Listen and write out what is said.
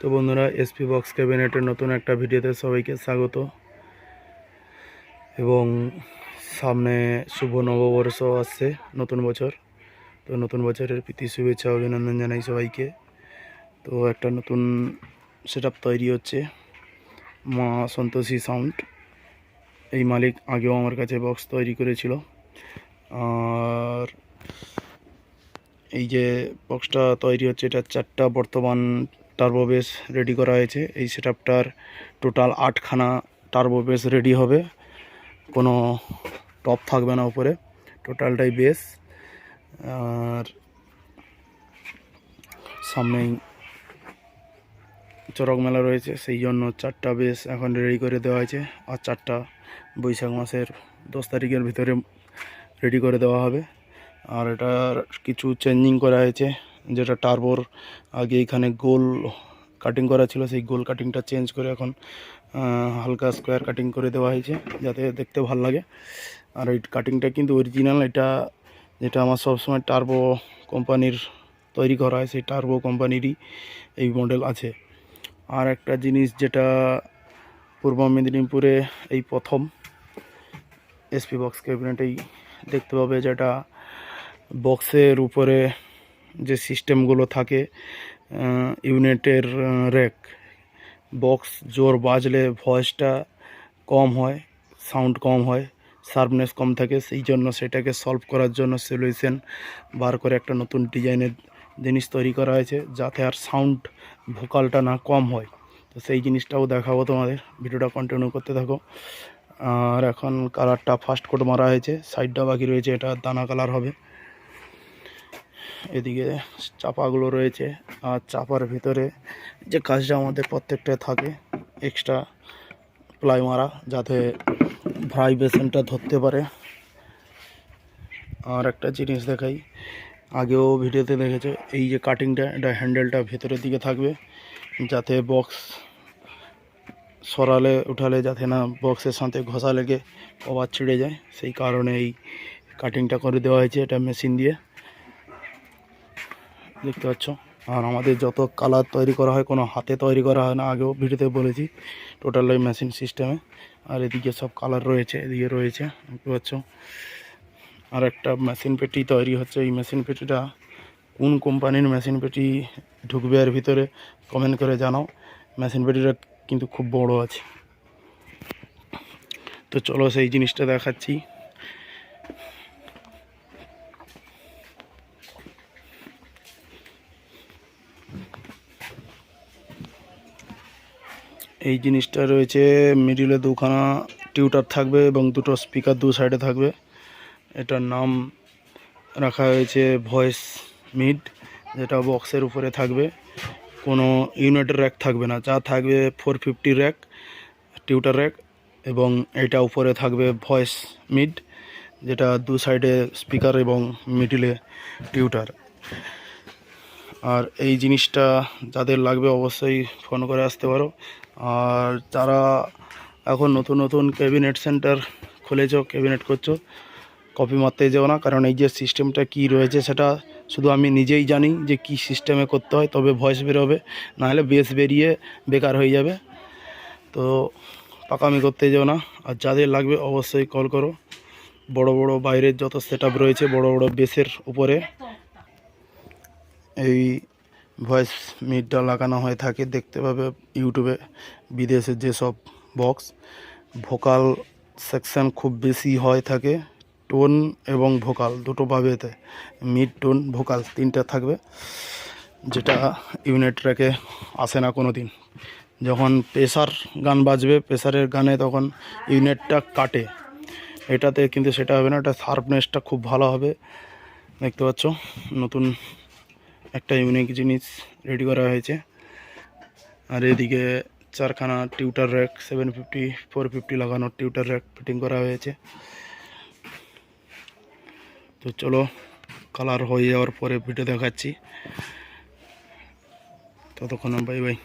তো বন্ধুরা SP box ক্যাবিনেটের নতুন একটা ভিডিওতে সবাইকে স্বাগত। এবং সামনে শুভ নববর্ষ আসছে, নতুন বছর। তো নতুন বছরের প্রীতি, শুভেচ্ছা, অভিনন্দন জানাই সবাইকে। তো একটা নতুন সেট তৈরি হচ্ছে, মা সন্তোষী সাউন্ড এই মালিক আগেও আমার কাছে বক্স তৈরি করেছিল। আর এই যে বক্সটা তৈরি হচ্ছে, এটা চারটা বর্তমান টার্বো বেস রেডি করা হয়েছে। এই সেটআপটার টোটাল আটখানা টার্বো বেস রেডি হবে। কোনো টপ থাকবে না উপরে। টোটালটাই বেস আর সামনেই চরক মেলা রয়েছে। সেই জন্য চারটা বেস এখন রেডি করে দেওয়া হয়েছে। আর চারটা বৈশাখ মাসের দশ তারিখের ভিতরে রেডি করে দেওয়া হবে। আর এটার কিছু চেঞ্জিং করা হয়েছে। যেটা টার্বোর আগে এখানে গোল কাটিং করা ছিল, সেই গোল কাটিংটা চেঞ্জ করে এখন হালকা স্কোয়ার কাটিং করে দেওয়া হয়েছে, যাতে দেখতে ভালো লাগে। আর এই কাটিংটা কিন্তু অরিজিনাল এটা যেটা আমার সবসময় টার্বো কোম্পানির তৈরি করা হয়, সেই টার্বো কোম্পানিরই এই মডেল আছে। আর একটা জিনিস যেটা পূর্ব মেদিনীপুরে এই প্রথম এসপি বক্স ক্যাবিনেটেই দেখতে পাবে, যেটা বক্সের উপরে যে সিস্টেমগুলো থাকে ইউনিটের র্যাক বক্স জোর বাজলে ভয়েসটা কম হয়, সাউন্ড কম হয়, শার্পনেস কম থাকে, সেই জন্য সেটাকে সলভ করার জন্য সলিউশন বার করে একটা নতুন ডিজাইনের জিনিস তৈরি করা হয়েছে, যাতে আর সাউন্ড ভোকালটা না কম হয়। তো সেই জিনিসটাও দেখাবো তোমাদের, ভিডিওটা কন্টিনিউ করতে থাকো। আর এখন কালারটা ফার্স্ট কোট মারা হয়েছে সাইডটা বাকি রয়েছে, এটা দানা কালার হবে। এদিকে চাপাগুলো রয়েছে আর চাপার ভিতরে যে কাজটা আমাদের প্রত্যেকটা থাকে এক্সট্রা প্লাই মারা যাতে ভাইব্রেশনটা ধরতে পারে। আর একটা জিনিস দেখাই, আগেও ভিডিওতে দেখেছে, এই যে কাটিংটা এটা হ্যান্ডেলটা ভেতরের দিকে থাকবে, যাতে বক্স সরালে, উঠালে যাতে না বক্সের সাথে ঘষা লেগে কভার ছিঁড়ে যায়। সেই কারণে এই কাটিংটা করে দেওয়া হয়েছে এটা মেশিন দিয়ে। দেখতে পাচ্ছ? আর আমাদের যত কালার তৈরি করা হয়, কোনো হাতে তৈরি করা হয় না, আগেও ভিডিওতে বলেছি টোটাল ওই মেশিন সিস্টেমে আর এদিকে সব কালার রয়েছে, এদিকে রয়েছে, দেখতে পাচ্ছ? আর একটা মেশিন পেটি তৈরি হচ্ছে, এই মেশিন পেটিটা কোন কোম্পানির মেশিন পেটি ঢুকবে এর ভিতরে কমেন্ট করে জানাও। মেশিন পেটিটা কিন্তু খুব বড় আছে। তো চলো সেই জিনিসটা দেখাচ্ছি। এই জিনিসটা রয়েছে, মিডিলে দুখানা টিউটার থাকবে এবং দুটো স্পিকার দু সাইডে থাকবে। এটার নাম রাখা হয়েছে ভয়েস মিড, যেটা বক্সের উপরে থাকবে। কোনো ইউনিটের র্যাক থাকবে না, যা থাকবে four fifty rack, tutor rack, এবং এটা উপরে থাকবে ভয়েস মিড, যেটা দু সাইডে স্পিকার এবং মিডিলে টিউটার। আর এই জিনিসটা যাদের লাগবে অবশ্যই ফোন করে আসতে পারো। আর যারা এখন নতুন নতুন ক্যাবিনেট সেন্টার খুলেছো ক্যাবিনেট করছ কপি মারতে যেও না, কারণ এই যে সিস্টেমটা কি রয়েছে সেটা শুধু আমি নিজেই জানি যে কি সিস্টেমে করতে হয়, তবে ভয়েস বেরোবে, নাহলে বেশ বেরিয়ে বেকার হয়ে যাবে। তো পাকামি করতে যেও না, আর যাদের লাগবে অবশ্যই কল করো। বড় বড় বাইরের যত সেট রয়েছে, বড় বড় বেসের উপরে। এই ভয়েস মিটটা লাগানো হয়ে থাকে, দেখতে পাবে ইউটিউবে বিদেশের যেসব বক্স ভোকাল সেকশন খুব বেশি হয় থাকে টোন এবং ভোকাল দুটো পাবেতে মিড টোন ভোকাল তিনটা থাকবে, যেটা ইউনিট ট্র্যাকে আসে না কোনো দিন যখন প্রেসার গান বাজবে প্রেসারের গানে তখন ইউনিটটা কাটে। এটাতে কিন্তু সেটা হবে না, এটা শার্পনেসটা খুব ভালো হবে। দেখতে পাচ্ছ, নতুন একটা ইউনিক জিনিস রেডি করা হয়েছে। আর এদিকে চারখানা tutor rack seven fifty four fifty লাগানোর টিউটার র্যাক ফিটিং করা হয়েছে। তো চলো কালার হয়ে যাওয়ার পরে ভিডিও দেখাচ্ছি। ততক্ষণ বাই বাই